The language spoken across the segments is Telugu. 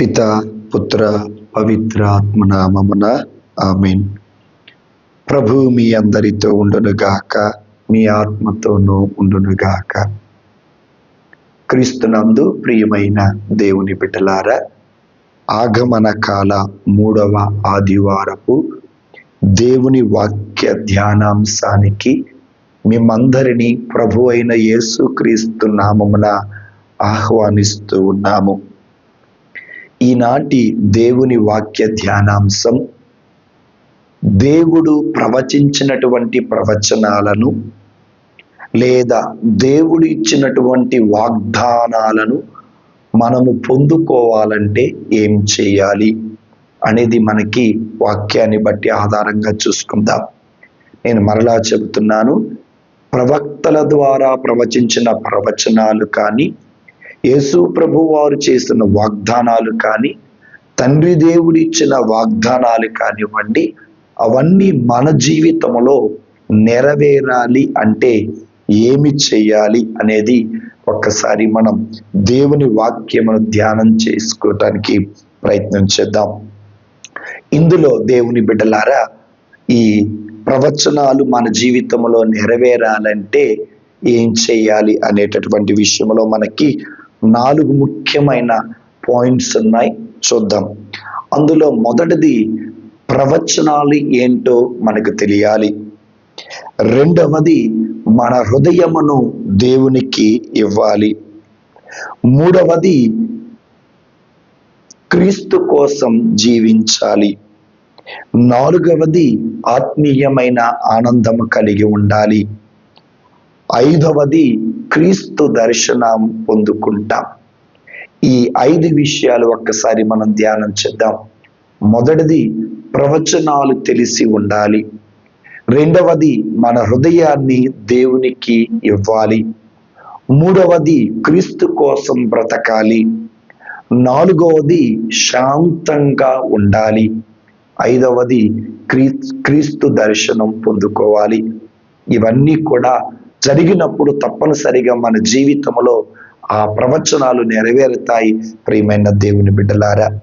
పిత పుత్ర పవిత్రాత్మ నామమున ఆమెన్. ప్రభు మీ అందరితో ఉండునుగాక మీ ఆత్మతోనూ ఉండునుగాక క్రీస్తునందు ప్రియమైన దేవుని బిడ్డలారా ఆగమన కాల మూడవ ఆదివారపు దేవుని వాక్య ధ్యానాంశానికి మిమ్మందరినీ ప్రభు అయిన యేసు క్రీస్తు నామమున ఆహ్వానిస్తూ ఉన్నాము. ఈనాటి దేవుని వాక్య ధ్యానాంశం దేవుడు ప్రవచించినటువంటి ప్రవచనాలను లేదా దేవుడు ఇచ్చినటువంటి వాగ్దానాలను మనము పొందుకోవాలంటే ఏం చేయాలి అనేది మనకి వాక్యాన్ని బట్టి ఆధారంగా చూసుకుందాం. నేను మరలా చెబుతున్నాను ప్రవక్తల ద్వారా ప్రవచించిన ప్రవచనాలు కానీ యేసు ప్రభు వారు చేసిన వాగ్దానాలు కానీ తండ్రి దేవుడు ఇచ్చిన వాగ్దానాలు కానివ్వండి అవన్నీ మన జీవితంలో నెరవేరాలి అంటే ఏమి చేయాలి అనేది ఒక్కసారి మనం దేవుని వాక్యమును ధ్యానం చేసుకోవటానికి ప్రయత్నం చేద్దాం. ఇందులో దేవుని బిడ్డలారా ఈ ప్రవచనాలు మన జీవితంలో నెరవేరాలంటే ఏం చేయాలి అనేటటువంటి విషయంలో మనకి నాలుగు ముఖ్యమైన పాయింట్స్ ఉన్నాయి. చూద్దాం. అందులో మొదటిది ప్రవచనాలు ఏంటో మనకు తెలియాలి. రెండవది మన హృదయమును దేవునికి ఇవ్వాలి. మూడవది క్రీస్తు కోసం జీవించాలి. నాలుగవది ఆత్మీయమైన ఆనందము కలిగి ఉండాలి. ఐదవది క్రీస్తు దర్శనం పొందుకుంటాం. ఈ ఐదు విషయాలు ఒక్కసారి మనం ధ్యానం చేద్దాం. మొదటిది ప్రవచనాలు తెలిసి ఉండాలి. రెండవది మన హృదయాన్ని దేవునికి ఇవ్వాలి. మూడవది క్రీస్తు కోసం బ్రతకాలి. నాలుగవది శాంతంగా ఉండాలి. ఐదవది క్రీ క్రీస్తు దర్శనం పొందుకోవాలి. ఇవన్నీ కూడా జరిగినప్పుడు తప్పనిసరిగా మన జీవితంలో ఆ ప్రవచనాలు నెరవేరుతాయి. ప్రియమైన దేవుని బిడ్డలారా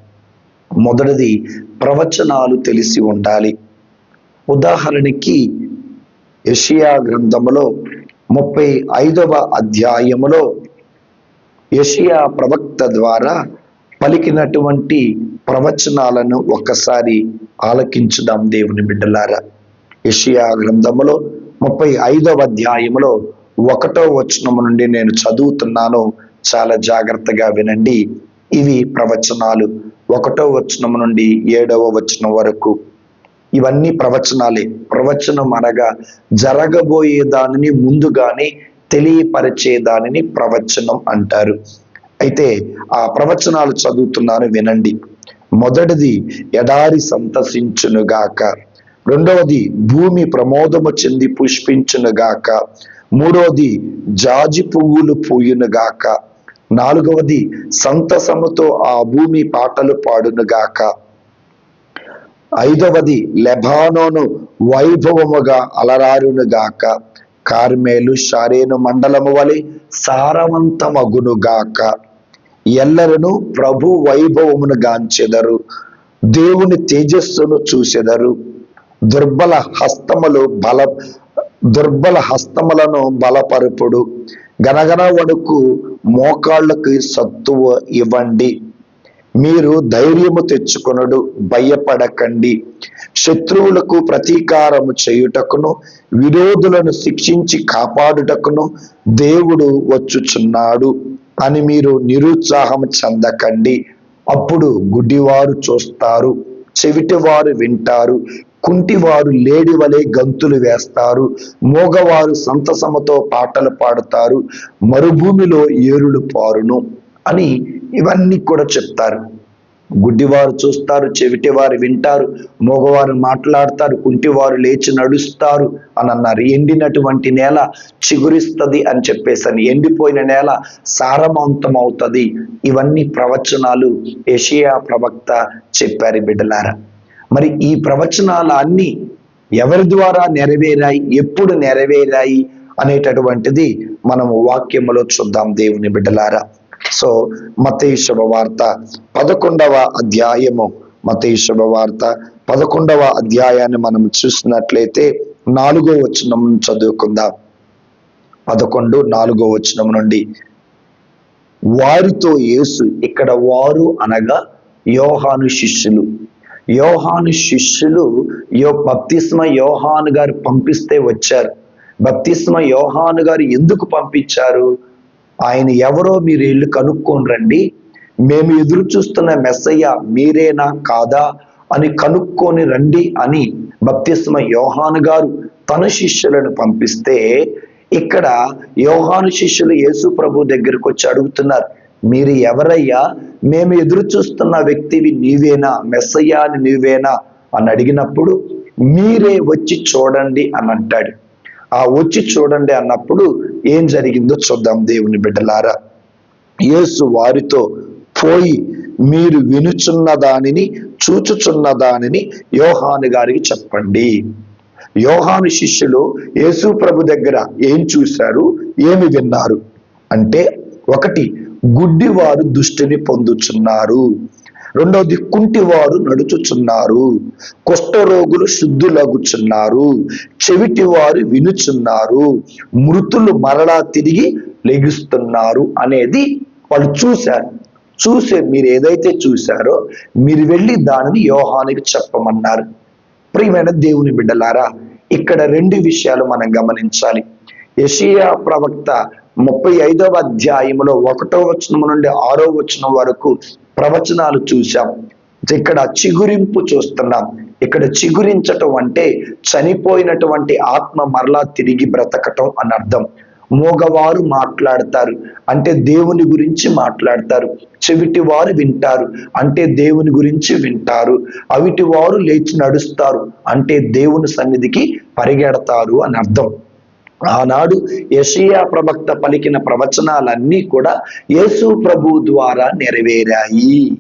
మొదటిది ప్రవచనాలు తెలిసి ఉండాలి. ఉదాహరణకి యషియా గ్రంథములో ముప్పై ఐదవ అధ్యాయములో యషియా ప్రవక్త ద్వారా పలికినటువంటి ప్రవచనాలను ఒక్కసారి ఆలకించుదాం దేవుని బిడ్డలారా. యషియా గ్రంథములో ముప్పై ఐదవ అధ్యాయములో ఒకటో వచనము నుండి నేను చదువుతున్నాను. చాలా జాగ్రత్తగా వినండి. ఇవి ప్రవచనాలు. ఒకటో వచనము నుండి ఏడవ వచనం వరకు. ఇవన్నీ ప్రవచనాలే. ప్రవచనం అనగా జరగబోయే దానిని ముందుగానే తెలియపరిచే దానిని ప్రవచనం అంటారు. అయితే ఆ ప్రవచనాలు చదువుతున్నాను వినండి. మొదటిది ఎడారి సంతసించునుగాక. రెండవది భూమి ప్రమోదము చెంది పుష్పించునుగాక. మూడవది జాజి పువ్వులు పూయునుగాక. నాలుగవది సంతసముతో ఆ భూమి పాటలు పాడునుగాక. ఐదవది లెబానోను వైభవముగా అలరారునుగాక. కార్మేలు షారేను మండలము వలె సారవంతమగునుగాక. ఎల్లరను ప్రభు వైభవమును గాంచెదరు. దేవుని తేజస్సును చూసెదరు దుర్బల హస్తములు బల దుర్బల హస్తములను బలపరుపుడు. గనగన వణుకు మోకాళ్ళకి సత్తువ ఇవ్వండి. మీరు ధైర్యము తెచ్చుకొనుడు భయపడకండి. శత్రువులకు ప్రతీకారము చేయుటకును విరోధులను శిక్షించి కాపాడుటకును దేవుడు వచ్చుచున్నాడు అని మీరు నిరుత్సాహం చెందకండి. అప్పుడు గుడ్డివారు చూస్తారు చెవిటివారు వింటారు. కుంటివారు లేడి వలె గంతులు వేస్తారు. మోగవారు సంతసమతో పాటలు పాడుతారు. మరుభూమిలో ఏరులు పారును అని ఇవన్నీ కూడా చెప్తారు. గుడ్డివారు చూస్తారు చెవిటివారు వింటారు. మగవారు మాట్లాడతారు. కుంటివారు లేచి నడుస్తారు అని అన్నారు. ఎండినటువంటి నేల చిగురిస్తుంది అని చెప్పేసి అని ఎండిపోయిన నేల సారవంతం అవుతుంది ఇవన్నీ ప్రవచనాలు ఏషియా ప్రవక్త చెప్పారు బిడ్డలారా. మరి ఈ ప్రవచనాలు అన్ని ఎవరి ద్వారా నెరవేరాయి ఎప్పుడు నెరవేరాయి అనేటటువంటిది మనం వాక్యములో చూద్దాం దేవుని బిడ్డలారా. సో మతేశవ వార్త పదకొండవ అధ్యాయము. మతేశవ వార్త పదకొండవ అధ్యాయాన్ని మనం చూసినట్లయితే నాలుగో వచనం చదువుకుందాం. పదకొండు నాలుగో వచనం నుండి. వారితో యేసు ఇక్కడ వారు అనగా యోహాను శిష్యులు. యోహాను శిష్యులు యో బప్తిస్మ యోహాను గారు పంపిస్తే వచ్చారు. బప్తిస్మ యోహాను గారు ఎందుకు పంపించారు? ఆయన ఎవరో మీరు ఇల్లు కనుక్కొని రండి. మేము ఎదురు చూస్తున్న మెస్సయ్య మీరేనా కాదా అని కనుక్కొని రండి అని బప్తిస్మ యోహాను గారు తన శిష్యులను పంపిస్తే ఇక్కడ యోహాను శిష్యులు యేసు ప్రభు దగ్గరికి వచ్చి అడుగుతున్నారు. మీరు ఎవరయ్యా? మేము ఎదురు చూస్తున్న వ్యక్తివి నీవేనా? మెస్సయ్యా అని నీవేనా? అని అడిగినప్పుడు మీరే వచ్చి చూడండి అని అంటాడు. ఆ వచ్చి చూడండి అన్నప్పుడు ఏం జరిగిందో చూద్దాం దేవుని బిడ్డలారా. యేసు వారితో పోయి మీరు వినుచున్న దానిని చూచుచున్న దానిని యోహాను గారికి చెప్పండి. యోహాను శిష్యులు యేసు ప్రభు దగ్గర ఏం చూశారు? ఏమి విన్నారు? అంటే ఒకటి గుడ్డివారు దుష్టిని పొందుచున్నారు. రెండవది కుంటివారు నడుచుచున్నారు. కుష్ఠరోగులు శుద్ధులగుచున్నారు. చెవిటివారు వినుచున్నారు. మృతులు మరలా తిరిగి లెగుస్తున్నారు అనేది వాళ్ళు చూశారు. చూసే మీరు ఏదైతే చూశారో మీరు వెళ్ళి దానిని యోహానికి చెప్పమన్నారు. ప్రియమైన దేవుని బిడ్డలారా ఇక్కడ రెండు విషయాలు మనం గమనించాలి. యషియా ప్రవక్త ముప్పై ఐదవ అధ్యాయములో ఒకటో వచనం నుండి ఆరో వచనం వరకు ప్రవచనాలు చూశాం. ఇక్కడ చిగురింపు చూస్తున్నాం. ఇక్కడ చిగురించటం అంటే చనిపోయినటువంటి ఆత్మ మరలా తిరిగి బ్రతకటం అని అర్థం. మూగవారు మాట్లాడతారు. అంటే దేవుని గురించి మాట్లాడతారు. చెవిటి వారు వింటారు. అంటే దేవుని గురించి వింటారు. అవిటి వారు లేచి నడుస్తారు. అంటే దేవుని సన్నిధికి పరిగెడతారు అని అర్థం. ఆనాడు యషియా ప్రవక్త పలికిన ప్రవచనాలన్నీ కూడా యేసు ప్రభు ద్వారా నెరవేరాయి.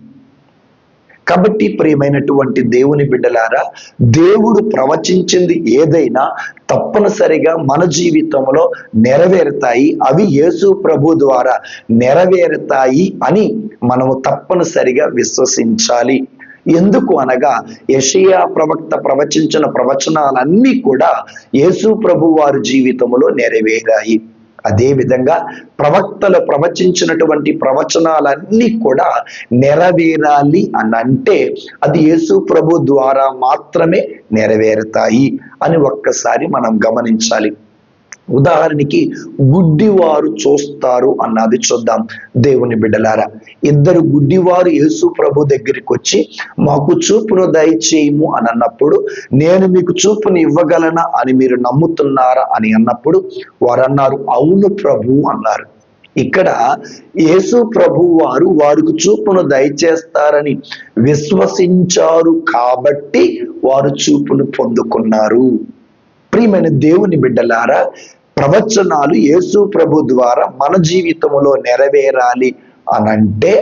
కాబట్టి ప్రియమైనటువంటి దేవుని బిడ్డలారా దేవుడు ప్రవచించింది ఏదైనా తప్పనిసరిగా మన జీవితంలో నెరవేరుతాయి అవి యేసు ప్రభు ద్వారా నెరవేరుతాయి అని మనము తప్పనిసరిగా విశ్వసించాలి. ఎందుకు అనగా యషియా ప్రవక్త ప్రవచించిన ప్రవచనాలన్నీ కూడా యేసు ప్రభు వారి జీవితంలో నెరవేరాయి. అదే విధంగా ప్రవక్తలు ప్రవచించినటువంటి ప్రవచనాలన్నీ కూడా నెరవేరాలి అని అంటే అది యేసు ప్రభు ద్వారా మాత్రమే నెరవేరుతాయి అని ఒక్కసారి మనం గమనించాలి. ఉదాహరణకి గుడ్డివారు చూస్తారు అన్నది చూద్దాం. దేవుని బిడ్డలారా ఇద్దరు గుడ్డివారు యేసు ప్రభు దగ్గరికి వచ్చి మాకు చూపును దయచేయము అని అన్నప్పుడు నేను మీకు చూపుని ఇవ్వగలనా అని మీరు నమ్ముతున్నారా అని అన్నప్పుడు వారు అన్నారు అవును ప్రభు అన్నారు. ఇక్కడ యేసు ప్రభు వారు వారికి చూపును దయచేస్తారని విశ్వసించారు కాబట్టి వారు చూపును పొందుకున్నారు. ప్రియమైన దేవుని బిడ్డలారా ప్రవచనాలు యేసు ప్రభు ద్వారా మన జీవితంలో నెరవేరాలి అనంటే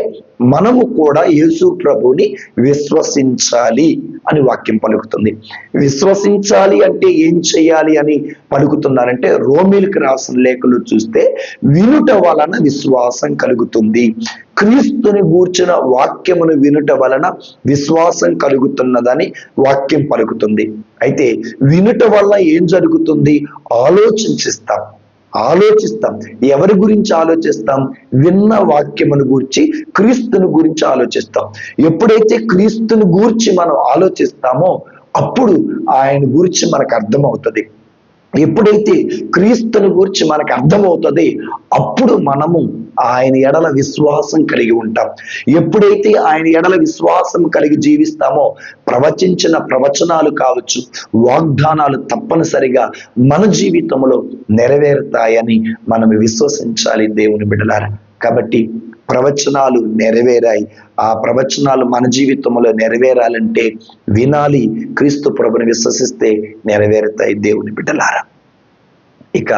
మనము కూడా యేసు ప్రభుని విశ్వసించాలి అని వాక్యం పలుకుతుంది. విశ్వసించాలి అంటే ఏం చేయాలి అని పలుకుతున్నారంటే రోమిల్కి రాసిన లేఖలు చూస్తే వినుట వలన విశ్వాసం కలుగుతుంది. క్రీస్తుని గూర్చిన వాక్యమును వినుట వలన విశ్వాసం కలుగుతున్నదని వాక్యం పలుకుతుంది. అయితే వినుట వల్ల ఏం జరుగుతుంది? ఆలోచించిస్తాం. ఆలోచిస్తాం. ఎవరి గురించి ఆలోచిస్తాం? విన్న వాక్యమును గూర్చి క్రీస్తుని గురించి ఆలోచిస్తాం. ఎప్పుడైతే క్రీస్తుని గూర్చి మనం ఆలోచిస్తామో అప్పుడు ఆయన గురించి మనకు అర్థమవుతుంది. ఎప్పుడైతే క్రీస్తుని గురించి మనకు అర్థమవుతుంది అప్పుడు మనము ఆయన ఎడల విశ్వాసం కలిగి ఉంటాం. ఎప్పుడైతే ఆయన ఎడల విశ్వాసం కలిగి జీవిస్తామో ప్రవచించిన ప్రవచనాలు కావచ్చు వాగ్దానాలు తప్పనిసరిగా మన జీవితంలో నెరవేరుతాయని మనం విశ్వసించాలి దేవుని బిడ్డలారా. కాబట్టి ప్రవచనాలు నెరవేరాయి. ఆ ప్రవచనాలు మన జీవితంలో నెరవేరాలంటే వినాలి. క్రీస్తు ప్రభుని విశ్వసిస్తే నెరవేరుతాయి దేవుని బిడ్డలారా. ఇక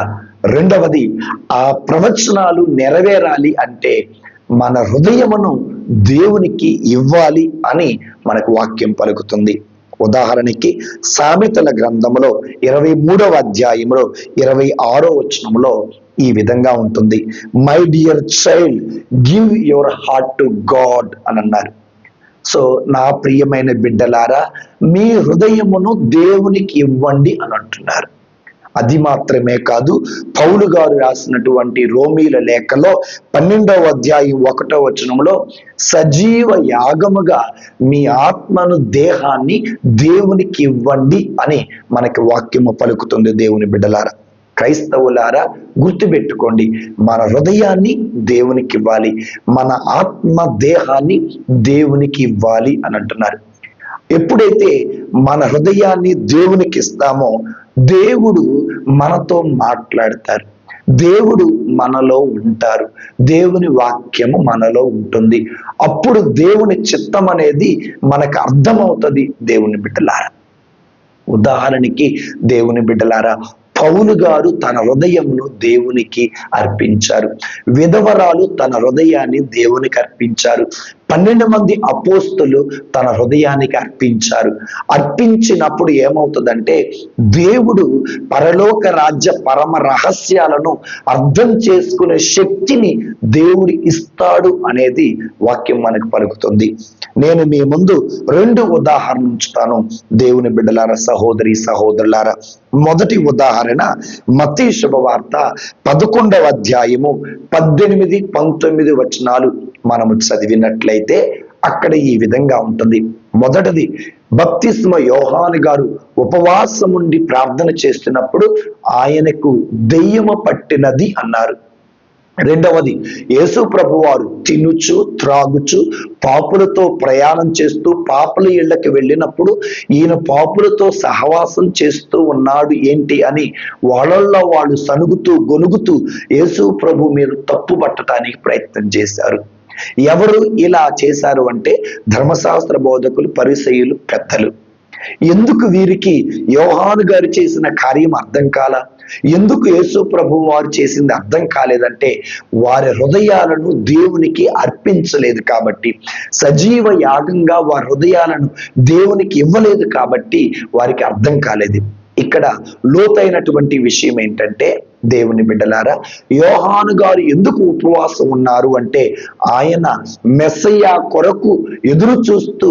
రెండవది ఆ ప్రవచనాలు నెరవేరాలి అంటే మన హృదయమును దేవునికి ఇవ్వాలి అని మనకు వాక్యం పలుకుతుంది. ఉదాహరణకి సామెతల గ్రంథంలో ఇరవై మూడవ అధ్యాయంలో ఇరవై ఆరో వచనంలో ఈ విధంగా ఉంటుంది. My dear child give your heart to God అని అన్నారు. సో నా ప్రియమైన బిడ్డలారా మీ హృదయమును దేవునికి ఇవ్వండి అని అంటున్నారు. అది మాత్రమే కాదు పౌలు గారు రాసినటువంటి రోమీల లేఖలో పన్నెండవ అధ్యాయం ఒకటో వచనంలో సజీవ యాగముగా మీ ఆత్మను దేహాన్ని దేవునికి ఇవ్వండి అని మనకి వాక్యము పలుకుతుంది. దేవుని బిడ్డలారా క్రైస్తవులారా గుర్తుపెట్టుకోండి మన హృదయాన్ని దేవునికి ఇవ్వాలి మన ఆత్మ దేహాన్ని దేవునికి ఇవ్వాలి అని అంటున్నారు. ఎప్పుడైతే మన హృదయాన్ని దేవునికి ఇస్తామో దేవుడు మనతో మాట్లాడతారు. దేవుడు మనలో ఉంటారు. దేవుని వాక్యము మనలో ఉంటుంది. అప్పుడు దేవుని చిత్తం అనేది మనకు అర్థమవుతుంది దేవుని బిడ్డలారా. ఉదాహరణకి దేవుని బిడ్డలారా పౌలు గారు తన హృదయమును దేవునికి అర్పించారు. విధవరాలు తన హృదయాన్ని దేవునికి అర్పించారు. పన్నెండు మంది అపోస్తులు తన హృదయానికి అర్పించారు. అర్పించినప్పుడు ఏమవుతుందంటే దేవుడు పరలోక రాజ్య పరమ రహస్యాలను అర్థం చేసుకునే శక్తిని దేవుడు ఇస్తాడు అనేది వాక్యం మనకు పలుకుతుంది. నేను మీ ముందు రెండు ఉదాహరణ ఉంచుతాను. దేవుని బిడ్డలార సహోదరి సహోదరులారా మొదటి ఉదాహరణ మతీ శుభవార్త పదకొండవ అధ్యాయము పద్దెనిమిది పంతొమ్మిది వచనాలు. మనము చదివినట్లయితే అక్కడ ఈ విధంగా ఉంటుంది. మొదటిది బప్తిస్మ యోహాను గారు ఉపవాసం ఉండి ప్రార్థన చేస్తున్నప్పుడు ఆయనకు దెయ్యము పట్టినది అన్నారు. రెండవది యేసు ప్రభు వారు తినుచు త్రాగుచు పాపులతో ప్రయాణం చేస్తూ పాపుల ఇళ్ళకి వెళ్ళినప్పుడు ఈయన పాపులతో సహవాసం చేస్తూ ఉన్నాడు ఏంటి అని వాళ్ళల్లో వాళ్ళు సనుగుతూ గొనుగుతూ యేసు ప్రభు మీరు తప్పు పట్టడానికి ప్రయత్నం చేశారు. ఎవరు ఇలా చేశారు అంటే ధర్మశాస్త్ర బోధకులు పరిసయులు పెద్దలు. ఎందుకు వీరికి యోహాను గారు చేసిన కార్యం అర్థం కాల? ఎందుకు యేసు ప్రభు వారు చేసింది అర్థం కాలేదంటే వారి హృదయాలను దేవునికి అర్పించలేదు కాబట్టి సజీవ యాగంగా వారి హృదయాలను దేవునికి ఇవ్వలేదు కాబట్టి వారికి అర్థం కాలేదు. ఇక్కడ లోతైనటువంటి విషయం ఏంటంటే దేవుని బిడ్డలారా యోహాను గారు ఎందుకు ఉపవాసం ఉన్నారు అంటే ఆయన మెస్సయ్య కొరకు ఎదురు చూస్తూ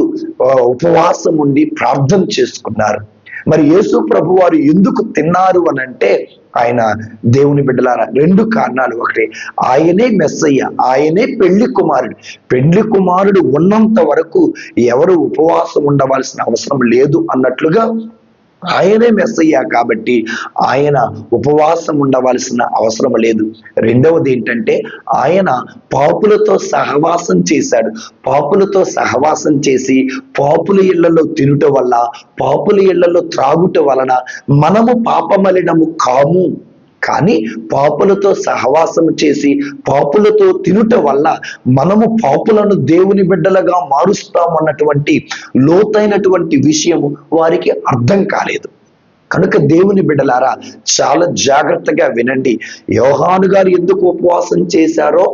ఉపవాసం ఉండి ప్రార్థన చేసుకున్నారు. మరి యేసు ప్రభు వారు ఎందుకు తిన్నారు అని అంటే ఆయన దేవుని బిడ్డలారా రెండు కారణాలు ఒకటి ఆయనే మెస్సయ్య ఆయనే పెళ్ళి కుమారుడు. పెళ్ళి కుమారుడు ఉన్నంత వరకు ఎవరు ఉపవాసం ఉండవలసిన అవసరం లేదు అన్నట్లుగా ఆయనే మెస్సయ్యా కాబట్టి ఆయన ఉపవాసం ఉండవలసిన అవసరం లేదు. రెండవది ఏంటంటే ఆయన పాపులతో సహవాసం చేశాడు. పాపులతో సహవాసం చేసి పాపుల ఇళ్ళలో తినుట వల్ల పాపుల ఇళ్ళలో త్రాగుట వలన మనము పాపమలినము కాము. కానీ పాపులతో సహవాసం చేసి పాపులతో తినుట వల్ల మనము పాపులను దేవుని బిడ్డలుగా మారుస్తామన్నటువంటి లోతైనటువంటి విషయము వారికి అర్థం కాలేదు. కనుక దేవుని బిడ్డలారా చాలా జాగ్రత్తగా వినండి. యోహాను గారు ఎందుకు ఉపవాసం చేశారో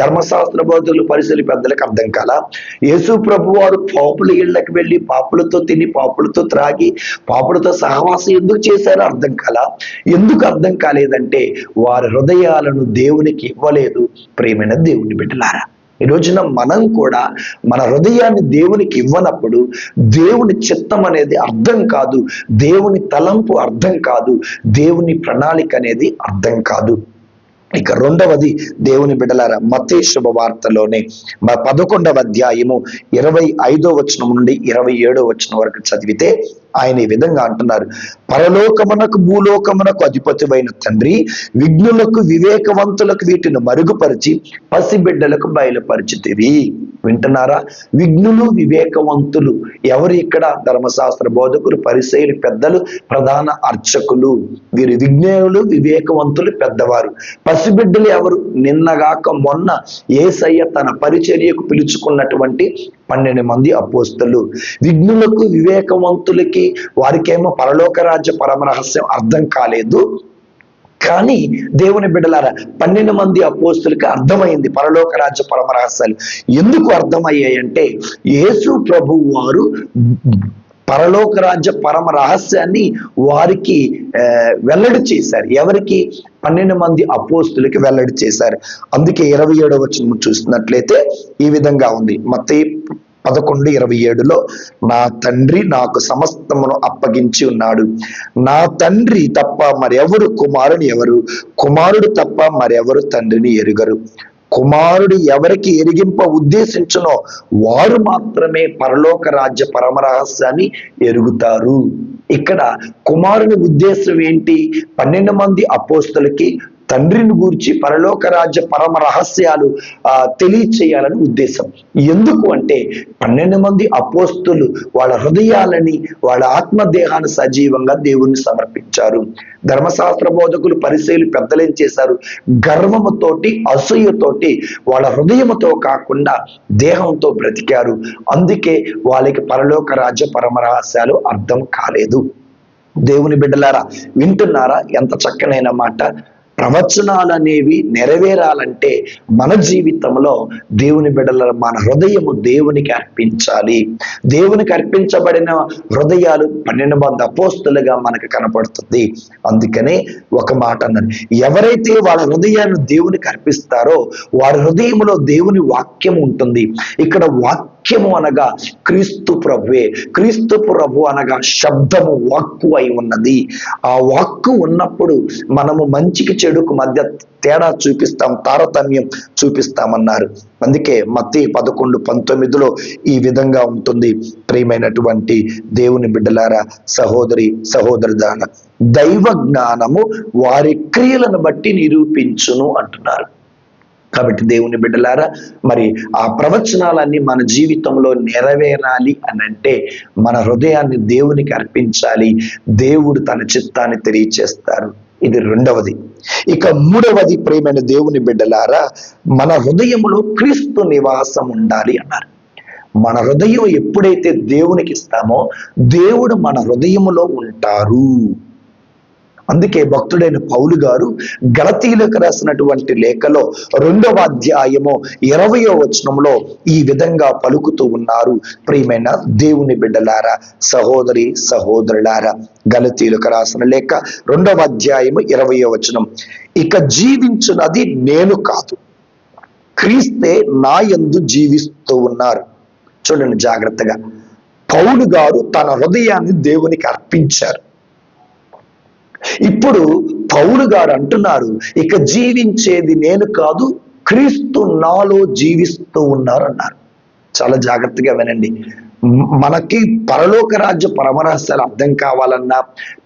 ధర్మశాస్త్ర బోధులు పరిశీలి పెద్దలకు అర్థం కాల. యేసు ప్రభు వారు పాపుల ఇళ్ళకి వెళ్ళి పాపులతో తిని పాపులతో త్రాగి పాపులతో సహవాసం ఎందుకు చేశారో అర్థం కాల. ఎందుకు అర్థం కాలేదంటే వారి హృదయాలను దేవునికి ఇవ్వలేదు ప్రేమైన దేవుని బిడ్డలారా. ఈ రోజున మనం కూడా మన హృదయాన్ని దేవునికి ఇవ్వనప్పుడు దేవుని చిత్తం అనేది అర్థం కాదు దేవుని తలంపు అర్థం కాదు దేవుని ప్రణాళిక అనేది అర్థం కాదు. ఇక రెండవది దేవుని బిడ్డలార మతే శుభవార్తలోనే పదకొండవ అధ్యాయము ఇరవై ఐదో వచనం నుండి ఇరవై ఏడో వచనం వరకు చదివితే ఆయన ఈ విధంగా అంటున్నారు. పరలోకమునకు భూలోకమునకు అధిపతివైన తండ్రి విఘ్నులకు వివేకవంతులకు వీటిని మరుగుపరిచి పసిబిడ్డలకు బయలుపరిచితివి. వింటున్నారా? విఘ్నులు వివేకవంతులు ఎవరు ఇక్కడ? ధర్మశాస్త్ర బోధకులు పరిశైలు పెద్దలు ప్రధాన అర్చకులు. వీరు విజ్ఞానులు వివేకవంతులు పెద్దవారు. పసిబిడ్డలు ఎవరు? నిన్నగాక మొన్న ఏసయ్య తన పరిచర్యకు పిలుచుకున్నటువంటి పన్నెండు మంది అపోస్తులు. విఘ్నులకు వివేకవంతులకి వారికేమో పరలోక రాజ్య పరమ రహస్యం అర్థం కాలేదు. కానీ దేవుని బిడ్డలారా పన్నెండు మంది అపోస్తులకి అర్థమైంది పరలోక రాజ్య పరమ రహస్యాలు. ఎందుకు అర్థమయ్యాయంటే యేసు ప్రభు వారు పరలోక రాజ్య పరమ రహస్యాన్ని వారికి వెల్లడి చేశారు. ఎవరికి? పన్నెండు మంది అపోస్తులకి వెల్లడి చేశారు. అందుకే ఇరవై ఏడవ వచ్చిన చూసినట్లయితే ఈ విధంగా ఉంది. మత పదకొండు ఇరవై ఏడులో నా తండ్రి నాకు సమస్తమును అప్పగించి ఉన్నాడు. నా తండ్రి తప్ప మరెవరు కుమారుని ఎవరు? కుమారుడు తప్ప మరెవరు తండ్రిని ఎరుగరు. కుమారుడు ఎవరికి ఎరిగింప ఉద్దేశించునో వారు మాత్రమే పరలోక రాజ్య పరమరహస్యాన్ని ఎరుగుతారు. ఇక్కడ కుమారుని ఉద్దేశం ఏంటి? పన్నెండు మంది అపోస్తులకి తండ్రిని గూర్చి పరలోక రాజ్య పరమ రహస్యాలు తెలియచేయాలని ఉద్దేశం. ఎందుకు అంటే పన్నెండు మంది అపోస్తులు వాళ్ళ హృదయాలని వాళ్ళ ఆత్మదేహాన్ని సజీవంగా దేవుణ్ణి సమర్పించారు. ధర్మశాస్త్ర బోధకులు పరిశీలి పెద్దలేం చేశారు. గర్వముతోటి అసూయతోటి వాళ్ళ హృదయముతో కాకుండా దేహంతో బ్రతికారు. అందుకే వాళ్ళకి పరలోక రాజ్య పరమ రహస్యాలు అర్థం కాలేదు. దేవుని బిడ్డలారా వింటున్నారా? ఎంత చక్కనైన మాట. ప్రవచనాలు అనేవి నెరవేరాలంటే మన జీవితంలో దేవుని బిడ్డల మన హృదయము దేవునికి అర్పించాలి. దేవునికి అర్పించబడిన హృదయాలు పన్నెండు మంది అపోస్తులుగా మనకు కనపడుతుంది. అందుకనే ఒక మాట అన్నది ఎవరైతే వాళ్ళ హృదయాన్ని దేవునికి అర్పిస్తారో వారి హృదయంలో దేవుని వాక్యం ఉంటుంది. ఇక్కడ వాక్యము అనగా క్రీస్తు ప్రభువే క్రీస్తు ప్రభు అనగా శబ్దము వాక్కు అయి ఉన్నది. ఆ వాక్కు ఉన్నప్పుడు మనము మంచికి చెడుకు మధ్య తేడా చూపిస్తాం తారతమ్యం చూపిస్తామన్నారు. అందుకే మత్తి పదకొండు పంతొమ్మిదిలో ఈ విధంగా ఉంటుంది. ప్రియమైనటువంటి దేవుని బిడ్డలారా సహోదరి సహోదరుదాన దైవ జ్ఞానము వారి క్రియలను బట్టి నిరూపించును అంటున్నారు. కాబట్టి దేవుని బిడ్డలారా మరి ఆ ప్రవచనాలన్నీ మన జీవితంలో నెరవేరాలి అని అంటే మన హృదయాన్ని దేవునికి అర్పించాలి. దేవుడు తన చిత్తాన్ని తెలియచేస్తారు. ఇది రెండవది. ఇక మూడవది ప్రేమైన దేవుని బిడ్డలారా మన హృదయంలో క్రీస్తు నివాసం ఉండాలి అన్నారు. మన హృదయం ఎప్పుడైతే దేవునికి ఇస్తామో దేవుడు మన హృదయములో ఉంటారు. అందుకే భక్తుడైన పౌలు గారు గలతీలకు రాసినటువంటి లేఖలో రెండవ అధ్యాయము ఇరవయో వచనంలో ఈ విధంగా పలుకుతూ ఉన్నారు. ప్రియమైన దేవుని బిడ్డలారా సహోదరి సహోదరులారా గలతీలకు రాసిన లేఖ రెండవ అధ్యాయము ఇరవయో వచనం. ఇక జీవించున్నది నేను కాదు క్రీస్తే నా యందు జీవిస్తూ ఉన్నారు. చూడండి జాగ్రత్తగా. పౌలు గారు తన హృదయాన్ని దేవునికి అర్పించారు. ఇప్పుడు పౌలు గారు అంటున్నారు ఇక జీవించేది నేను కాదు క్రీస్తు నాలో జీవిస్తూ ఉన్నారు అన్నారు చాలా జాగ్రత్తగా వినండి. మనకి పరలోక రాజ్య పరమరహస్యాలు అర్థం కావాలన్నా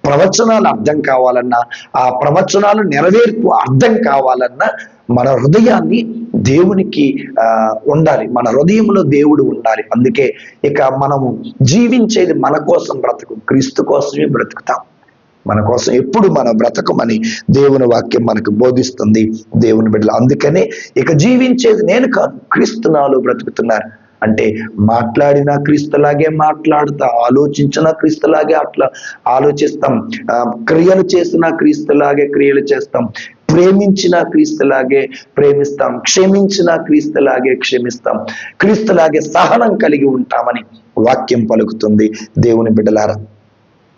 ప్రవచనాలు అర్థం కావాలన్నా ఆ ప్రవచనాలు నెరవేర్పు అర్థం కావాలన్నా మన హృదయాన్ని దేవునికి ఆ ఉండాలి. మన హృదయంలో దేవుడు ఉండాలి. అందుకే ఇక మనము జీవించేది మన కోసం బ్రతకు క్రీస్తు కోసమే బ్రతుకుతాం. మన కోసం ఎప్పుడు మన బ్రతకమని దేవుని వాక్యం మనకు బోధిస్తుంది దేవుని బిడ్డలు. అందుకనే ఇక జీవించేది నేను కాదు క్రీస్తు నాలో బ్రతుకుతున్నారు అంటే మాట్లాడిన క్రీస్తులాగే మాట్లాడుతా ఆలోచించిన క్రీస్తులాగే అట్లా ఆలోచిస్తాం. క్రియలు చేసినా క్రీస్తులాగే క్రియలు చేస్తాం. ప్రేమించిన క్రీస్తులాగే ప్రేమిస్తాం. క్షమించిన క్రీస్తులాగే క్షమిస్తాం. క్రీస్తులాగే సహనం కలిగి ఉంటామని వాక్యం పలుకుతుంది. దేవుని బిడ్డలారా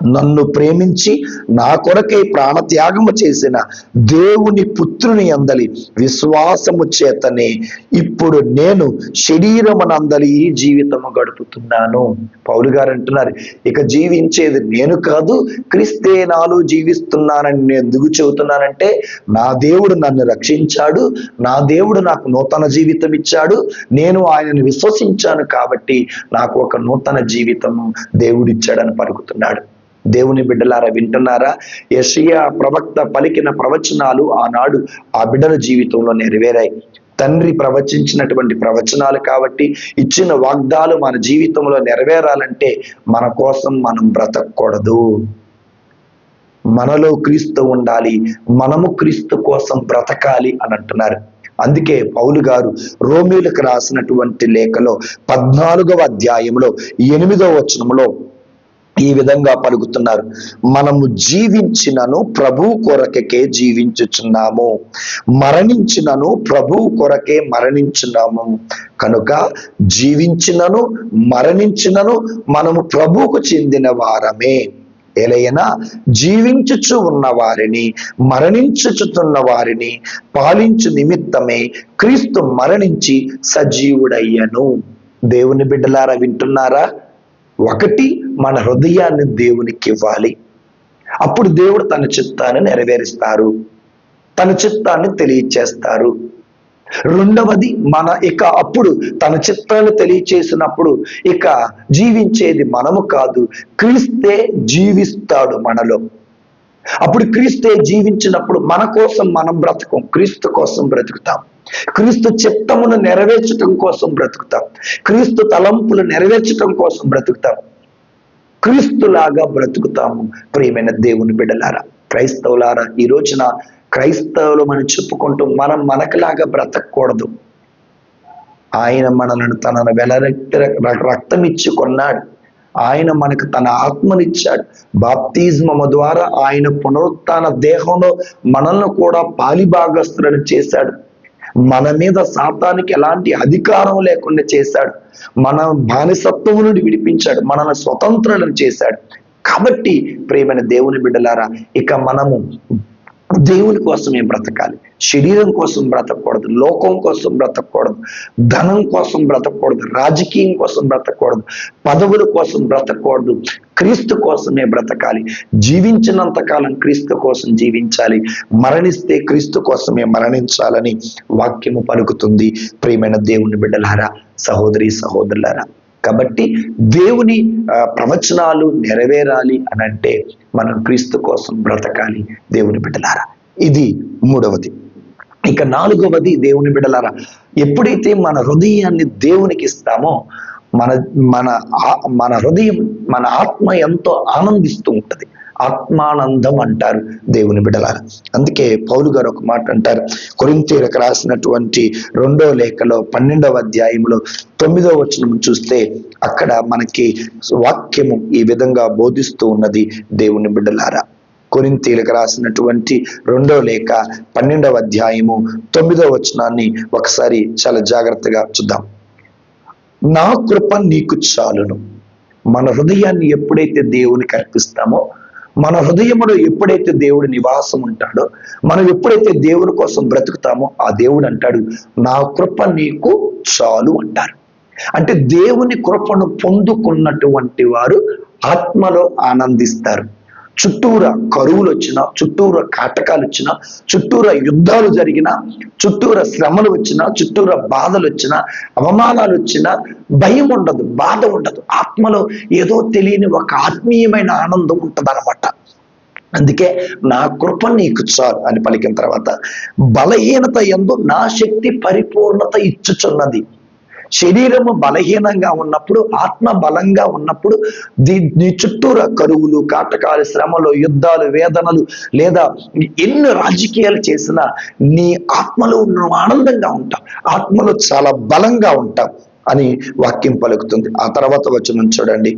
నన్ను ప్రేమించి నా కొరకై ప్రాణత్యాగము చేసిన దేవుని పుత్రుని అందలి విశ్వాసము చేతనే ఇప్పుడు నేను శరీరమునందలి ఈ జీవితము గడుపుతున్నాను. పౌలు గారు అంటున్నారు ఇక జీవించేది నేను కాదు క్రిస్తే నాలో జీవిస్తున్నానని నేను ఎందుకు చెబుతున్నానంటే నా దేవుడు నన్ను రక్షించాడు నా దేవుడు నాకు నూతన జీవితం ఇచ్చాడు నేను ఆయనను విశ్వసించాను కాబట్టి నాకు ఒక నూతన జీవితం దేవుడిచ్చాడని పలుకుతున్నాడు. దేవుని బిడ్డలారా వింటున్నారా? యషియా ప్రవక్త పలికిన ప్రవచనాలు ఆనాడు ఆ బిడ్డల జీవితంలో నెరవేరాయి. తండ్రి ప్రవచించినటువంటి ప్రవచనాలు కాబట్టి ఇచ్చిన వాగ్దాలు మన జీవితంలో నెరవేరాలంటే మన కోసం మనం బ్రతకూడదు. మనలో క్రీస్తు ఉండాలి మనము క్రీస్తు కోసం బ్రతకాలి అని అంటున్నారు. అందుకే పౌలు గారు రోమిలకు రాసినటువంటి లేఖలో పద్నాలుగవ అధ్యాయంలో ఎనిమిదవ వచనంలో ఈ విధంగా పలుకుతున్నారు. మనము జీవించినను ప్రభు కొరకే జీవించుచున్నాము. మరణించినను ప్రభు కొరకే మరణించున్నాము. కనుక జీవించినను మరణించినను మనము ప్రభువుకు చెందిన వారమే. ఎలయనా జీవించుచు ఉన్న వారిని మరణించుచుతున్న వారిని పాలించు నిమిత్తమే క్రీస్తు మరణించి సజీవుడయ్యను. దేవుని బిడ్డలారా వింటున్నారా? ఒకటి మన హృదయాన్ని దేవునికి ఇవ్వాలి అప్పుడు దేవుడు తన చిత్తాన్ని నెరవేరుస్తారు. తన చిత్తాన్ని తెలియచేస్తారు. రెండవది మన ఇక అప్పుడు తన చిత్తాన్ని తెలియచేసినప్పుడు ఇక జీవించేది మనము కాదు. క్రీస్తే జీవిస్తాడు మనలో. అప్పుడు క్రీస్తే జీవించినప్పుడు మన కోసం మనం బ్రతకం క్రీస్తు కోసం బ్రతుకుతాం. క్రీస్తు చిత్తమును నెరవేర్చటం కోసం బ్రతుకుతాం. క్రీస్తు తలంపులు నెరవేర్చటం కోసం బ్రతుకుతాం. క్రీస్తులాగా బ్రతుకుతాము ప్రియమైన దేవుని బిడ్డలారా. క్రైస్తవులారా ఈ రోజున క్రైస్తవులు మనం చెప్పుకుంటూ మనం మనకులాగా బ్రతకూడదు ఆయన మనలను తనను వెల రక్తం ఇచ్చి కొన్నాడు. ఆయన మనకు తన ఆత్మనిచ్చాడు. బాప్తిజమము ద్వారా ఆయన పునరుత్న దేహంలో మనల్ని కూడా పాలిభాగస్తులను చేశాడు. మన మీద సాతానికి ఎలాంటి అధికారం లేకుండా చేశాడు. మన బానిసత్వం నుండి విడిపించాడు. మనల్ని స్వతంత్రులను చేశాడు. కాబట్టి ప్రేమైన దేవుని బిడ్డలారా ఇక మనము దేవుని కోసమే బ్రతకాలి. శరీరం కోసం బ్రతకూడదు లోకం కోసం బ్రతకూడదు ధనం కోసం బ్రతకూడదు రాజకీయం కోసం బ్రతకూడదు పదవుల కోసం బ్రతకూడదు. క్రీస్తు కోసమే బ్రతకాలి. జీవించినంత కాలం క్రీస్తు కోసం జీవించాలి. మరణిస్తే క్రీస్తు కోసమే మరణించాలని వాక్యము పలుకుతుంది. ప్రియమైన దేవుని బిడ్డలారా సహోదరి సహోదరులారా కాబట్టి దేవుని ప్రవచనాలు నెరవేరాలి అని అంటే మనం క్రీస్తు కోసం బ్రతకాలి దేవుని బిడ్డలారా. ఇది మూడవది. ఇక నాలుగవది దేవుని బిడలారా ఎప్పుడైతే మన హృదయాన్ని దేవునికి ఇస్తామో మన మన ఆ- మన హృదయం మన ఆత్మ ఎంతో ఆనందిస్తూ ఉంటుంది. ఆత్మానందం అంటారు దేవుని బిడ్డలారా. అందుకే పౌలు గారు ఒక మాట అంటారు. కొరింతీలకు రాసినటువంటి రెండో లేఖలో పన్నెండవ అధ్యాయంలో తొమ్మిదో వచనం చూస్తే అక్కడ మనకి వాక్యము ఈ విధంగా బోధిస్తూ ఉన్నది దేవుని బిడ్డలారా. కొరింతీలకు రాసినటువంటి రెండో లేఖ పన్నెండవ అధ్యాయము తొమ్మిదవ వచనాన్ని ఒకసారి చాలా జాగ్రత్తగా చూద్దాం. నా కృప నీకు చాలును. మన హృదయాన్ని ఎప్పుడైతే దేవునికి అర్పిస్తామో మన హృదయములో ఎప్పుడైతే దేవుడు నివాసం ఉంటాడో మనం ఎప్పుడైతే దేవుని కోసం బ్రతుకుతామో ఆ దేవుడు అంటాడు నా కృప నీకు చాలు అంటారు. అంటే దేవుని కృపను పొందుకున్నటువంటి వారు ఆత్మలో ఆనందిస్తారు. చుట్టూరా కరువులు వచ్చినా చుట్టూరా కాటకాలు వచ్చినా చుట్టూరా యుద్ధాలు జరిగినా చుట్టూరా శ్రమలు వచ్చినా చుట్టూరా బాధలు వచ్చినా అవమానాలు వచ్చినా భయం ఉండదు బాధ ఉండదు. ఆత్మలో ఏదో తెలియని ఒక ఆత్మీయమైన ఆనందం ఉంటదన్నమాట. అందుకే నా కృప నీకు చాలు అని పలికిన తర్వాత బలహీనత ఎందు నా శక్తి పరిపూర్ణత ఇచ్చుచున్నది. శరీరము బలహీనంగా ఉన్నప్పుడు ఆత్మ బలంగా ఉన్నప్పుడు దీ నీ చుట్టూరా కరువులు కాటకాలు శ్రమలు యుద్ధాలు వేదనలు లేదా ఎన్ని రాజకీయాలు చేసినా నీ ఆత్మలో నువ్వు ఆనందంగా ఉంటావు. ఆత్మలో చాలా బలంగా ఉంటావు అని వాక్యం పలుకుతుంది. ఆ తర్వాత వచ్చిన చూడండి.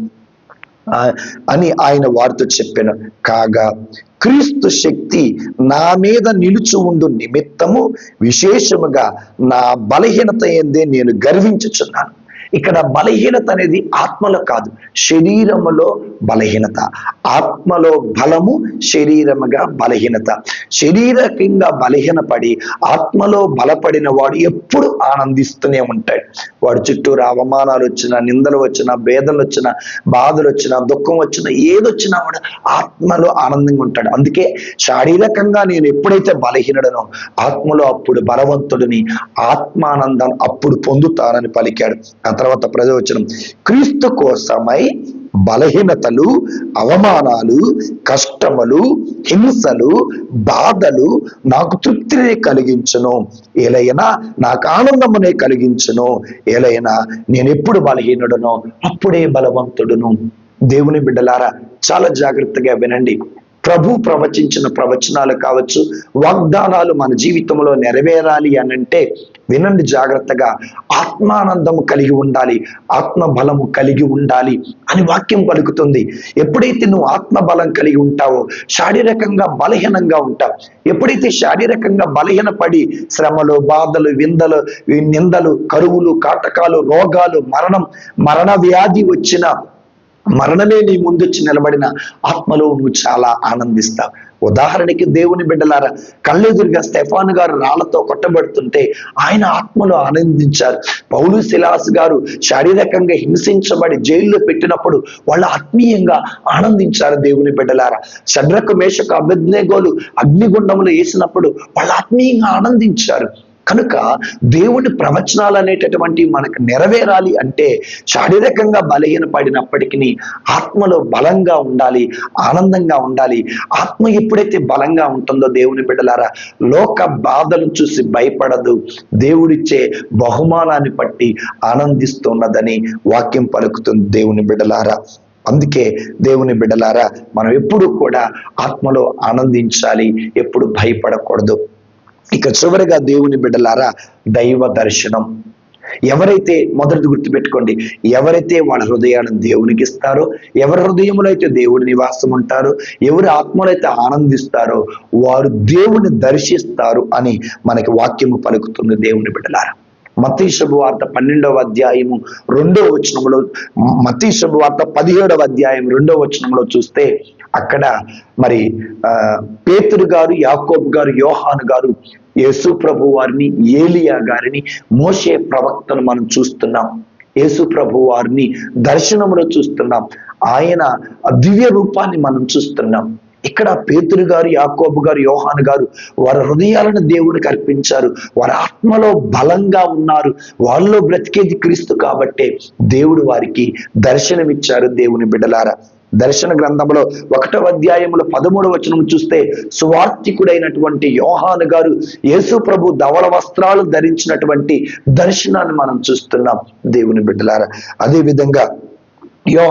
అని ఆయన వారితో చెప్పాను. కాగా క్రీస్తు శక్తి నా మీద నిలుచు ఉండు నిమిత్తము విశేషముగా నా బలహీనత ఏందే నేను గర్వించుచున్నాను. ఇక్కడ బలహీనత అనేది ఆత్మలో కాదు శరీరములో బలహీనత. ఆత్మలో బలము శరీరముగా బలహీనత. శరీరకంగా బలహీనపడి ఆత్మలో బలపడిన వాడు ఎప్పుడు ఆనందిస్తూనే ఉంటాడు. వాడు చుట్టూరు అవమానాలు వచ్చినా నిందలు వచ్చినా భేదలు వచ్చినా బాధలు వచ్చినా దుఃఖం వచ్చినా ఏదొచ్చినా వాడు ఆత్మలో ఆనందంగా ఉంటాడు. అందుకే శారీరకంగా నేను ఎప్పుడైతే బలహీనడనో ఆత్మలో అప్పుడు బలవంతుడిని ఆత్మానందం అప్పుడు పొందుతానని పలికాడు. అతను తర్వాత ప్రజవచనం. క్రీస్తు కోసమై బలహీనతలు అవమానాలు కష్టములు హింసలు బాధలు నాకు తృప్తిని కలిగించును. ఎలైనా నాకు ఆనందమునే కలిగించును. ఎలైనా నేను ఎప్పుడు బలహీనుడను అప్పుడే బలవంతుడును. దేవుని బిడ్డలారా చాలా జాగ్రత్తగా వినండి. ప్రభు ప్రవచించిన ప్రవచనాలు కావచ్చు వాగ్దానాలు మన జీవితంలో నెరవేరాలి అనంటే వినండి జాగ్రత్తగా. ఆత్మానందము కలిగి ఉండాలి ఆత్మ బలము కలిగి ఉండాలి అని వాక్యం పలుకుతుంది. ఎప్పుడైతే నువ్వు ఆత్మ బలం కలిగి ఉంటావో శారీరకంగా బలహీనంగా ఉంటావు. ఎప్పుడైతే శారీరకంగా బలహీనపడి శ్రమలు బాధలు విందలు నిందలు కరువులు కాటకాలు రోగాలు మరణం మరణ వ్యాధి వచ్చిన మరణమే నీ ముందొచ్చి నిలబడిన ఆత్మలో నువ్వు చాలా ఆనందిస్తావు. ఉదాహరణకి దేవుని బిడ్డలారా కళ్ళెదురుగా స్టెఫాన్ గారు రాళ్ళతో కొట్టబడుతుంటే ఆయన ఆత్మలో ఆనందించారు. పౌలు శిలాస్ గారు శారీరకంగా హింసించబడి జైల్లో పెట్టినప్పుడు వాళ్ళు ఆత్మీయంగా ఆనందించారు దేవుని బిడ్డలారా. శడ్రకు మేషకు అభిజ్ఞగోలు అగ్నిగుండంలో వేసినప్పుడు వాళ్ళు ఆత్మీయంగా ఆనందించారు. కనుక దేవుని ప్రవచనాలు అనేటటువంటి మనకు నెరవేరాలి అంటే శారీరకంగా బలహీన పడినప్పటికీ ఆత్మలో బలంగా ఉండాలి ఆనందంగా ఉండాలి. ఆత్మ ఎప్పుడైతే బలంగా ఉంటుందో దేవుని బిడ్డలారా లోక బాధలు చూసి భయపడదు. దేవుడిచ్చే బహుమానాన్ని బట్టి ఆనందిస్తున్నదని వాక్యం పలుకుతుంది దేవుని బిడ్డలారా. అందుకే దేవుని బిడ్డలారా మనం ఎప్పుడు కూడా ఆత్మలో ఆనందించాలి ఎప్పుడు భయపడకూడదు. ఇక చివరిగా దేవుని బిడ్డలారా దైవ దర్శనం. ఎవరైతే మొదటిది గుర్తుపెట్టుకోండి ఎవరైతే వాళ్ళ హృదయాన్ని దేవునికి ఇస్తారో ఎవరి హృదయంలో అయితే దేవుడి నివాసం ఉంటారో ఎవరి ఆత్మలైతే అయితే ఆనందిస్తారో వారు దేవుని దర్శిస్తారు అని మనకి వాక్యము పలుకుతుంది దేవుని బిడ్డలారా. మతీ శుభవార్త పన్నెండవ అధ్యాయము రెండో వచనంలో మతీ శుభవార్త పదిహేడవ అధ్యాయం రెండో వచనంలో చూస్తే అక్కడ మరి ఆ పేతురు గారు యాకోబ్ గారు యోహాను గారు యేసు ప్రభు వారిని ఏలియా గారిని మోషే ప్రవక్తను మనం చూస్తున్నాం. యేసు ప్రభు వారిని దర్శనంలో చూస్తున్నాం. ఆయన దివ్య రూపాన్ని మనం చూస్తున్నాం. ఇక్కడ పేతురు గారు యాకోబు గారు యోహాను గారు వారి హృదయాలను దేవునికి అర్పించారు. వారి ఆత్మలో బలంగా ఉన్నారు. వాళ్ళలో బ్రతికేది క్రీస్తు కాబట్టే దేవుడు వారికి దర్శనమిచ్చారు దేవుని బిడ్డలారా. దర్శన గ్రంథంలో ఒకటో అధ్యాయంలో పదమూడవ వచనం చూస్తే సువార్థికుడైనటువంటి యోహాను గారు యేసు ప్రభు ధవల వస్త్రాలు ధరించినటువంటి దర్శనాన్ని మనం చూస్తున్నాం దేవుని బిడ్డలారా. అదే విధంగా యో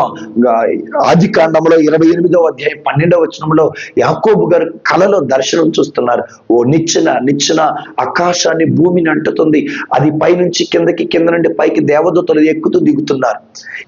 ఆది కాండంలో ఇరవై ఎనిమిదవ అధ్యాయం పన్నెండవ వచనంలో యాకోబు గారు కలలో దర్శనం చూస్తున్నారు. ఓ నిచ్చెన నిచ్చెన ఆకాశాన్ని భూమిని అంటుతుంది అది పైనుంచి కిందకి కింద నుండి పైకి దేవదూతలు ఎక్కుతూ దిగుతున్నారు.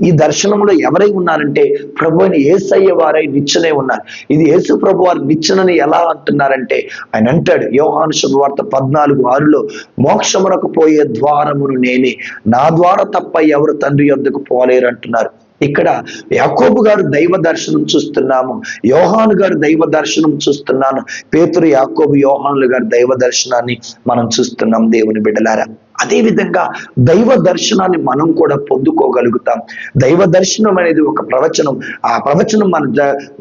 ఈ దర్శనంలో ఎవరై ఉన్నారంటే ప్రభు అని ఏసయ్య వారై నిచ్చనే ఉన్నారు. ఇది యేసు ప్రభు వారి నిచ్చెనని ఎలా అంటున్నారంటే ఆయన అంటాడు యోహాను శుభవార్త పద్నాలుగు ఆరులో మోక్షమునకు పోయే ద్వారమును నేనే. నా ద్వారా తప్ప ఎవరు తండ్రి యొద్దకు పోలేరు అంటున్నారు ఇక్కడ యాకోబు గారు దైవ దర్శనం చూస్తున్నాము యోహాను గారు దైవ దర్శనం చూస్తున్నాను పేతురు యాకోబు యోహానులు గారు దైవ దర్శనాన్ని మనం చూస్తున్నాం దేవుని బిడ్డలారా. అదే విధంగా దైవ దర్శనాన్ని మనం కూడా పొందుకోగలుగుతాం. దైవ దర్శనం అనేది ఒక ప్రవచనం. ఆ ప్రవచనం మన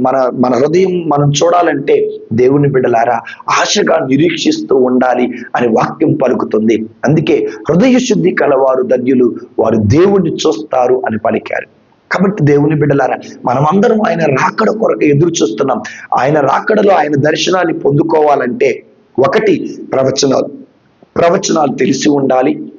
మన మన హృదయం మనం చూడాలంటే దేవుని బిడ్డలారా ఆశగా నిరీక్షిస్తూ ఉండాలి అని వాక్యం పలుకుతుంది. అందుకే హృదయ శుద్ధి కలవారు ధన్యులు వారు దేవుణ్ణి చూస్తారు అని పలికారు. కాబట్టి దేవుని బిడ్డలారా మనమందరం ఆయన రాకడ కొరకు ఎదురు చూస్తున్నాం. ఆయన రాకడలో ఆయన దర్శనాన్ని పొందుకోవాలంటే ఒకటి ప్రవచనాలు ప్రవచనాలు తెలిసి ఉండాలి.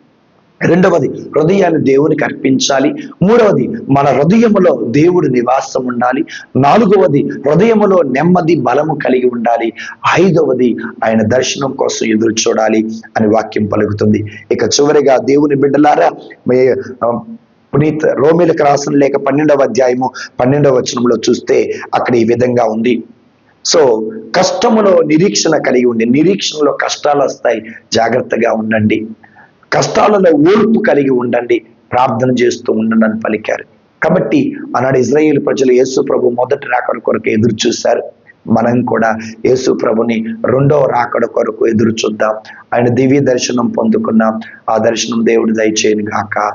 రెండవది హృదయాన్ని దేవునికి అర్పించాలి. మూడవది మన హృదయములో దేవుడు నివాసం ఉండాలి. నాలుగవది హృదయములో నెమ్మది బలము కలిగి ఉండాలి. ఐదవది ఆయన దర్శనం కోసం ఎదురు చూడాలి అని వాక్యం పలుకుతుంది. ఇక చివరిగా దేవుని బిడ్డలారా పునీత్ రోమిలకు రాసిన లేక పన్నెండవ అధ్యాయము పన్నెండవ వచనంలో చూస్తే అక్కడ ఈ విధంగా ఉంది. సో కష్టములో నిరీక్షణ కలిగి ఉండి నిరీక్షణలో కష్టాలు వస్తాయి జాగ్రత్తగా ఉండండి. కష్టాలలో ఓర్పు కలిగి ఉండండి ప్రార్థన చేస్తూ ఉండండి అని పలికారు. కాబట్టి ఆనాడు ఇజ్రాయేల్ ప్రజలు యేసు ప్రభు మొదటి రాకడ కొరకు ఎదురు చూశారు. మనం కూడా యేసు ప్రభుని రెండవ రాకడ కొరకు ఎదురు చూద్దాం. ఆయన దివ్య దర్శనం పొందుకున్నాం. ఆ దర్శనం దేవుడి దయచేయను గాక.